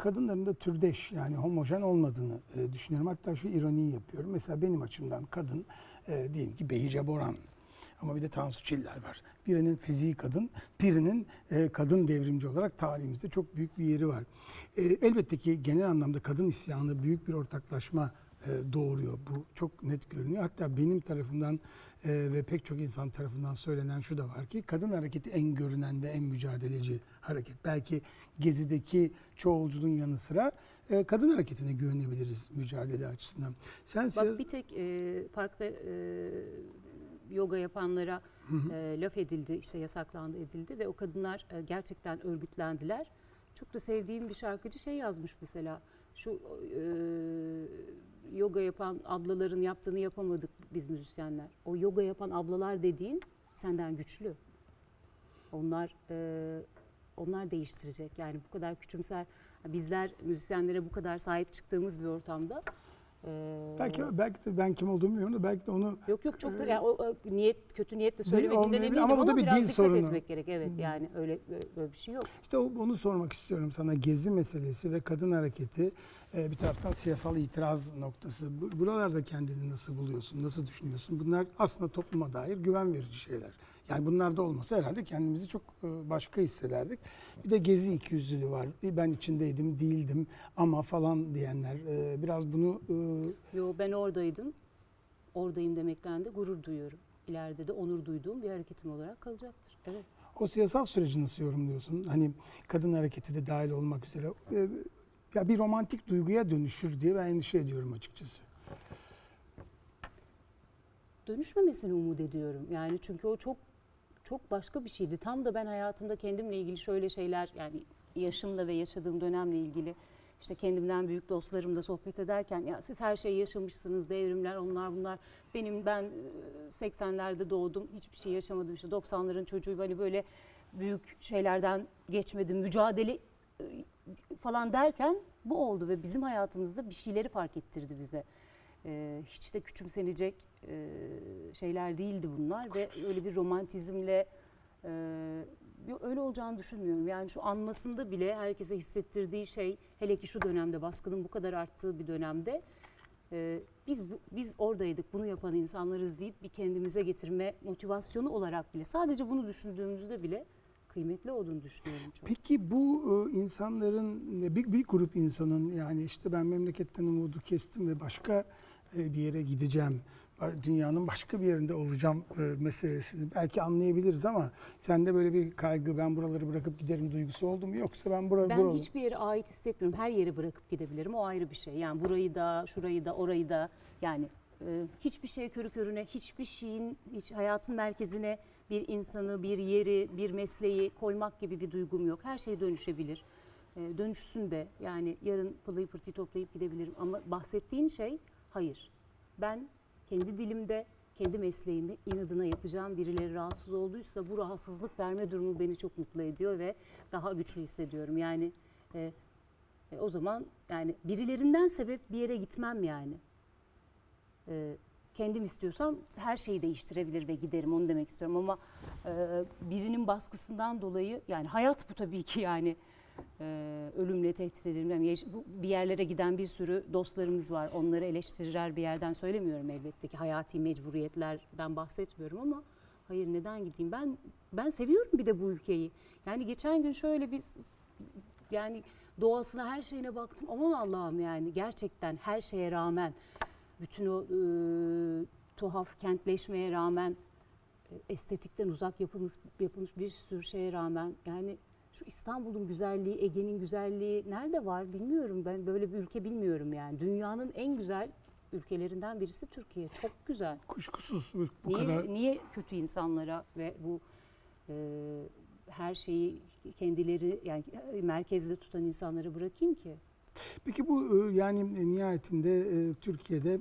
kadınların da türdeş yani homojen olmadığını e, düşünüyorum. Hatta şu ironiyi yapıyorum. Mesela benim açımdan kadın e, diyelim ki Behice Boran ama bir de Tansu Çiller var. Birinin fiziği kadın, birinin e, kadın devrimci olarak tarihimizde çok büyük bir yeri var. E, elbette ki genel anlamda kadın isyanı büyük bir ortaklaşma doğuruyor. Bu çok net görünüyor. Hatta benim tarafımdan e, ve pek çok insan tarafından söylenen şu da var ki kadın hareketi en görünen ve en mücadeleci hareket. Belki Gezi'deki çoğulculuğun yanı sıra e, kadın hareketine güvenebiliriz mücadele açısından. Sen Bak siyas- bir tek e, parkta e, yoga yapanlara e, laf edildi, işte yasaklandı edildi ve o kadınlar e, gerçekten örgütlendiler. Çok da sevdiğim bir şarkıcı şey yazmış mesela. Şu e, yoga yapan ablaların yaptığını yapamadık biz müzisyenler. O yoga yapan ablalar dediğin senden güçlü. Onlar e, onlar değiştirecek. Yani bu kadar küçümser bizler müzisyenlere bu kadar sahip çıktığımız bir ortamda e, belki belki de ben kim olduğumu bilmiyorum da belki de onu Yok yok çok da yani o, o niyet kötü niyetle söylemediğinden eminim ama ama, bu da bir biraz dil dikkat sorunu. etmek gerek. Evet yani öyle böyle bir şey yok. İşte o- onu sormak istiyorum sana. Gezi meselesi ve kadın hareketi e, bir taraftan siyasal itiraz noktası. Bu- Buralarda kendini nasıl buluyorsun, nasıl düşünüyorsun? Bunlar aslında topluma dair güven verici şeyler. Yani bunlar da olmasa herhalde kendimizi çok e, başka hissederdik. Bir de gezi ikiyüzlülüğü var. Ben içindeydim, değildim ama falan diyenler. e, Biraz bunu e, Yo ben oradaydım. Oradayım demekten de gurur duyuyorum. İleride de onur duyduğum bir hareketim olarak kalacaktır. Evet. O siyasal süreci nasıl yorumluyorsun? Hani kadın hareketi de dahil olmak üzere. Ya bir romantik duyguya dönüşür diye ben endişe ediyorum açıkçası. dönüşmemesini umut ediyorum. Yani çünkü o çok çok başka bir şeydi. Tam da ben hayatımda kendimle ilgili şöyle şeyler yani yaşımla ve yaşadığım dönemle ilgili işte kendimden büyük dostlarımla sohbet ederken ya siz her şeyi yaşamışsınız devrimler onlar bunlar benim ben e, 80'lerde doğdum hiçbir şey yaşamadım işte 90'ların çocuğuyum hani böyle büyük şeylerden geçmedim mücadele falan derken bu oldu ve bizim hayatımızda bir şeyleri fark ettirdi bize. Ee, hiç de küçümsenecek e, şeyler değildi bunlar ve öyle bir romantizmle e, öyle olacağını düşünmüyorum. Yani şu anmasında bile herkese hissettirdiği şey hele ki şu dönemde baskının bu kadar arttığı bir dönemde e, biz bu- biz oradaydık bunu yapan insanlarız deyip bir kendimize getirme motivasyonu olarak bile sadece bunu düşündüğümüzde bile kıymetli olduğunu düşünüyorum çok. Peki bu e, insanların bir, bir grup insanın yani işte ben memleketten umudu kestim ve başka e, bir yere gideceğim. Dünyanın başka bir yerinde olacağım e, meselesini belki anlayabiliriz ama sende böyle bir kaygı ben buraları bırakıp giderim duygusu oldu mu yoksa ben bura, Ben buralı- hiçbir yere ait hissetmiyorum. Her yere bırakıp gidebilirim. O ayrı bir şey. Yani burayı da, şurayı da, orayı da yani e, hiçbir şey körü körüne, hiçbir şeyin hiç hayatın merkezine bir insanı, bir yeri, bir mesleği koymak gibi bir duygum yok. Her şey dönüşebilir. E, dönüşsün de yani yarın pılıyı pırtıyı toplayıp gidebilirim. Ama bahsettiğin şey hayır. Ben kendi dilimde, kendi mesleğimi inadına yapacağım. Birileri rahatsız olduysa bu rahatsızlık verme durumu beni çok mutlu ediyor ve daha güçlü hissediyorum. Yani e, e, o zaman yani birilerinden sebep bir yere gitmem yani. E, kendim istiyorsam her şeyi değiştirebilir ve giderim onu demek istiyorum ama e, birinin baskısından dolayı yani hayat bu tabii ki yani e, ölümle tehdit edilmem. Bir yerlere giden bir sürü dostlarımız var. Onları eleştirir bir yerden söylemiyorum elbette ki hayati mecburiyetlerden bahsetmiyorum ama hayır neden gideyim? Ben ben seviyorum bir de bu ülkeyi. Yani geçen gün şöyle bir yani doğasına her şeyine baktım. Aman Allah'ım yani gerçekten her şeye rağmen bütün o e, tuhaf kentleşmeye rağmen e, estetikten uzak yapılmış, yapılmış bir sürü şeye rağmen yani şu İstanbul'un güzelliği, Ege'nin güzelliği nerede var bilmiyorum. Ben böyle bir ülke bilmiyorum yani. Dünyanın en güzel ülkelerinden birisi Türkiye. Çok güzel. kuşkusuz bu niye, kadar niye kötü insanlara ve bu e, her şeyi kendileri yani merkezde tutan insanlara bırakayım ki? Peki bu e, yani nihayetinde e, Türkiye'de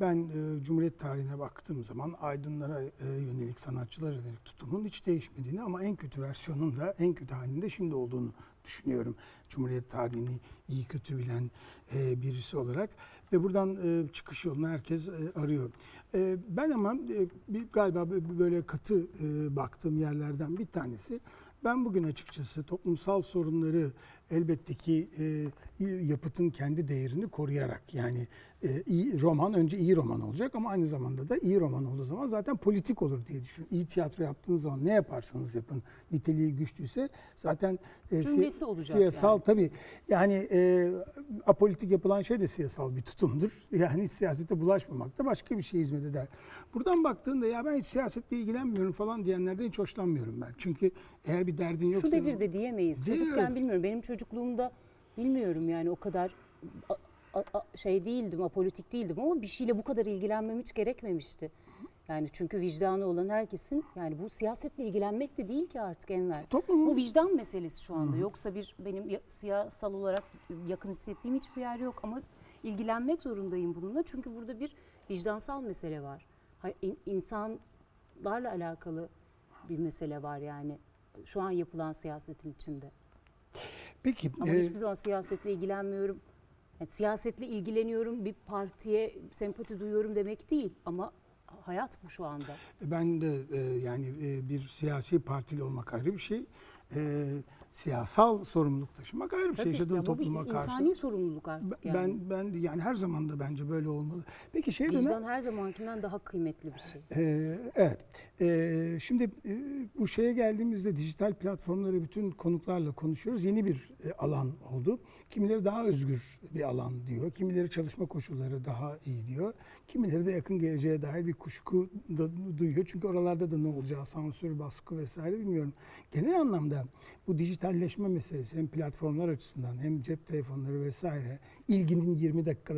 ben e, Cumhuriyet tarihine baktığım zaman aydınlara e, yönelik, sanatçılara yönelik tutumun hiç değişmediğini ama en kötü versiyonunda, en kötü halinde şimdi olduğunu düşünüyorum. Cumhuriyet tarihini iyi kötü bilen e, birisi olarak ve buradan e, çıkış yolunu herkes e, arıyor. E, Ben ama e, galiba böyle katı e, baktığım yerlerden bir tanesi ben bugün açıkçası toplumsal sorunları elbette ki e, yapıtın kendi değerini koruyarak yani e, iyi roman önce iyi roman olacak ama aynı zamanda da iyi roman olduğu zaman zaten politik olur diye düşünüyorum. İyi tiyatro yaptığınız zaman ne yaparsanız yapın niteliği güçlüyse zaten e, si- olacak siyasal yani. tabii yani e, apolitik yapılan şey de siyasal bir tutumdur. Yani siyasete bulaşmamak da başka bir şeye hizmet eder. Buradan baktığında ya ben hiç siyasetle ilgilenmiyorum falan diyenlerden hiç hoşlanmıyorum ben. Çünkü eğer bir derdin yoksa... Şu devirde diyemeyiz. Çocukken evet. bilmiyorum. Benim çocukluğumda bilmiyorum yani o kadar a- a- şey değildim, apolitik değildim ama bir şeyle bu kadar ilgilenmem hiç gerekmemişti. Yani çünkü vicdanı olan herkesin yani bu siyasetle ilgilenmek de değil ki artık Enver. Toplumun Bu vicdan meselesi şu anda. Yoksa bir benim ya- siyasal olarak yakın hissettiğim hiçbir yer yok ama ilgilenmek zorundayım bununla. Çünkü burada bir vicdansal mesele var. İnsanlarla alakalı bir mesele var yani şu an yapılan siyasetin içinde. Peki Ama e, hiçbir zaman siyasetle ilgilenmiyorum. Yani siyasetle ilgileniyorum, bir partiye sempati duyuyorum demek değil. Ama hayat bu şu anda. ben de e, yani e, bir siyasi partili olmak ayrı bir şey. E, siyasal sorumluluk taşımak ayrı bir şey. Tabii, Yaşadığın ya bu bir topluma karşı. insani sorumluluk artık Ben, yani. ben ben yani her zaman da bence böyle olmalı. Peki şey dönem Vicdan her zamankinden daha kıymetli bir şey. Ee, evet. Ee, şimdi e, bu şeye geldiğimizde dijital platformları bütün konuklarla konuşuyoruz. Yeni bir e, alan oldu. Kimileri daha özgür bir alan diyor. Kimileri çalışma koşulları daha iyi diyor. Kimileri de yakın geleceğe dair bir kuşku da duyuyor. Çünkü oralarda da ne olacağı, sansür, baskı vesaire bilmiyorum. Genel anlamda bu dijitalleşme meselesi hem platformlar açısından hem cep telefonları vesaire ilginin 20 dakikada